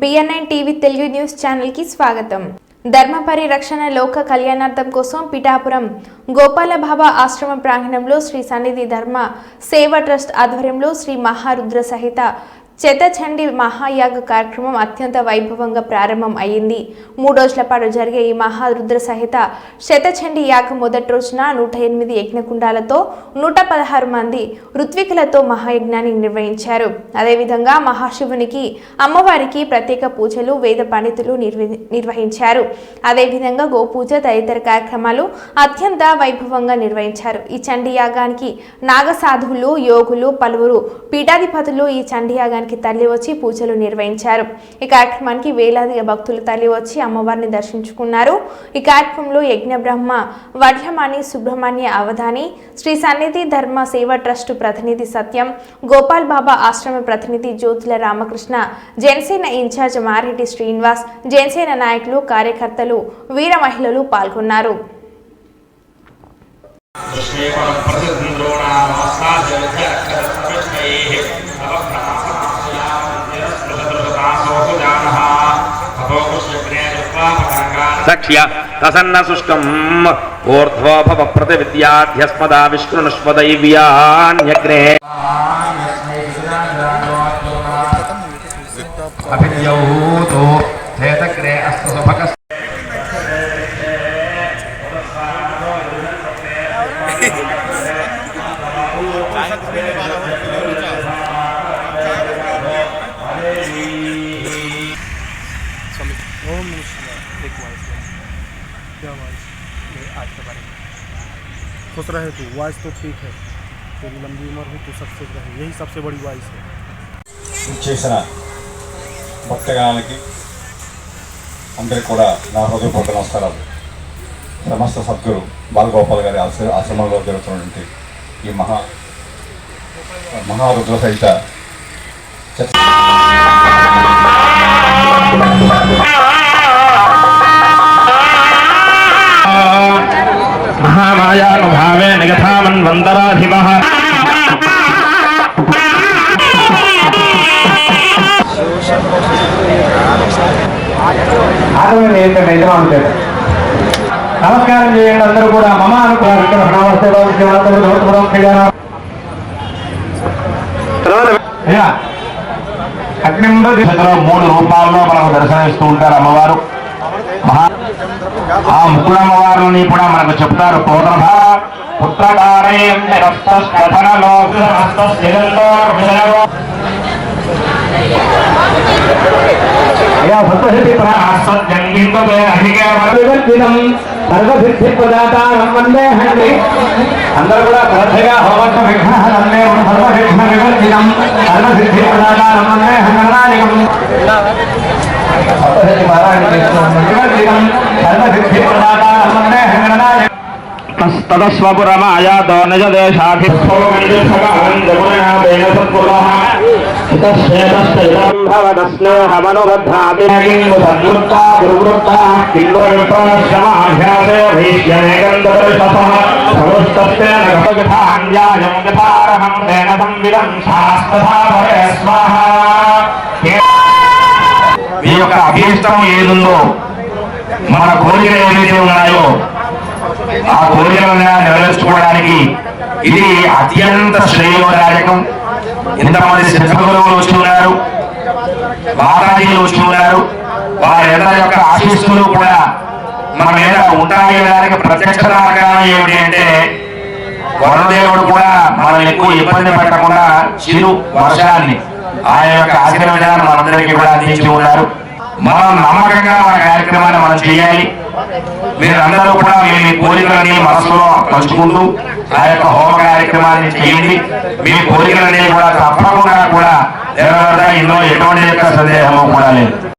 BNN TV Telugu news ఛానల్కి స్వాగతం. ధర్మ పరిరక్షణ లోక కళ్యాణార్థం కోసం పిఠాపురం గోపాలబాబా ఆశ్రమ ప్రాంగణంలో శ్రీ సన్నిధి ధర్మ సేవ ట్రస్ట్ ఆధ్వర్యంలో శ్రీ మహారుద్ర సహిత చెతచండి మహాయాగ కార్యక్రమం అత్యంత వైభవంగా ప్రారంభం అయ్యింది. మూడు రోజుల పాటు జరిగే ఈ మహారుద్ర సహిత శతచండి యాగ మొదటి రోజున నూట ఎనిమిది యజ్ఞకుండాలతో నూట పదహారు మంది ఋత్వికులతో మహాయజ్ఞాన్ని నిర్వహించారు. అదేవిధంగా మహాశివునికి అమ్మవారికి ప్రత్యేక పూజలు వేద పండితులు నిర్వ- నిర్వహించారు. అదేవిధంగా గోపూజ తదితర కార్యక్రమాలు అత్యంత వైభవంగా నిర్వహించారు. ఈ చండీ యాగానికి నాగసాధువులు యోగులు పలువురు పీఠాధిపతులు ఈ చండీ యాగానికి తరలి వచ్చి పూజలు నిర్వహించారు. ఈ కార్యక్రమానికి వేలాదిగా భక్తులు తరలి వచ్చి అమ్మవారిని దర్శించుకున్నారు. ఈ కార్యక్రమంలో యజ్ఞ బ్రహ్మ వడ్లమాని సుబ్రహ్మణ్య అవధాని శ్రీ సన్నిధి ధర్మ సేవ ట్రస్ట్ ప్రతినిధి సత్యం గోపాల్ బాబా ఆశ్రమ ప్రతినిధి జ్యోతుల రామకృష్ణ జనసేన ఇన్ఛార్జ్ మారెడ్డి శ్రీనివాస్ జనసేన నాయకులు కార్యకర్తలు వీర మహిళలు పాల్గొన్నారు. సక్ష్య ప్రసన్న శుష్కం. ఊర్ధ్వోభవ ప్రతివిద్యాధ్యస్మదా విష్ణునుష్పదైవ్యాన్యగ్నే. అభిద్యౌతో खुश रहे तू वॉइस तो ठीक है तेरी लंबी उम्र हो तू सबसे रहे यही सबसे बड़ी वॉइस है చేసిన భక్తగణాలకి అందరికి కూడా నా హృదయపూర్వక నమస్కారాలు సమస్త సద్గురు బాలగోపాల్ గారి ఆశ్ర ఆశ్రమంలో జరుగుతున్నటువంటి ఈ మహా మహారుద్ర సహిత ఆగమని ఏంటంటే యజమానుడు నమస్కారం చేయండి అందరూ కూడా. మమ అనుకున్నారు. నమస్తే మూడు రూపాల్లో మనకు దర్శనమిస్తూ ఉంటారు అమ్మవారు. ఆ ముక్కుడు అమ్మవారిని కూడా మనకు చెప్తారు. పూర్ణ పుత్రకారయం నిరస్తనలో అయ్యా సప్తశతి ప్రజం సర్వసిద్ధి ప్రదాతారం వందే హండి అందరూ కూడా శ్రద్ధగా హోమత్వ విఘ్నహరన్నే సర్వవిఘ్న వివర్జితం సర్వసిద్ధి ప్రదాతారం వందే హంగనానికం సప్తశతి పారాయణ చేస్తున్నాం వివర్జితం సర్వసిద్ధి ప్రదాతారం వందే హంగనానికం తదస్వపురమాయాతో నిజ మీ యొక్క అభీష్టం ఏదుందో? మన కోరికలు ఏవైతే ఉన్నాయో ఆ కోరికలను నెరవేర్చుకోవడానికి ఇది అత్యంత శ్రేయోదాయకం ఇంతమంది సిద్ధగురువులు వస్తున్నారు ఉన్నారు? బాలాజీలు వచ్చి ఉన్నారు. యొక్క ఆశీస్సులు కూడా మన మీద ఉంటాయడానికి ప్రత్యక్ష మార్గం ఏమిటి అంటే వరుణదేవుడు కూడా మనం ఎక్కువ ఇబ్బంది పెట్టకుండా చిరు వర్షాన్ని ఆయన యొక్క ఆశీర్వచనాన్ని మనందరికీ కూడా అందించి ఉన్నారు. మనం నమ్మకంగా మన కార్యక్రమాన్ని మనం చేయాలి. మీరందరూ కూడా మీ మీ కోరికలని మనసులో పంచుకుంటూ ఆ యొక్క హోమ కార్యక్రమాన్ని చేయండి. మీ కోరికలని కూడా తప్పకుండా కూడా నెరవేరుతాయి. ఇందులో ఎటువంటి యొక్క సందేహము కూడా లేదు.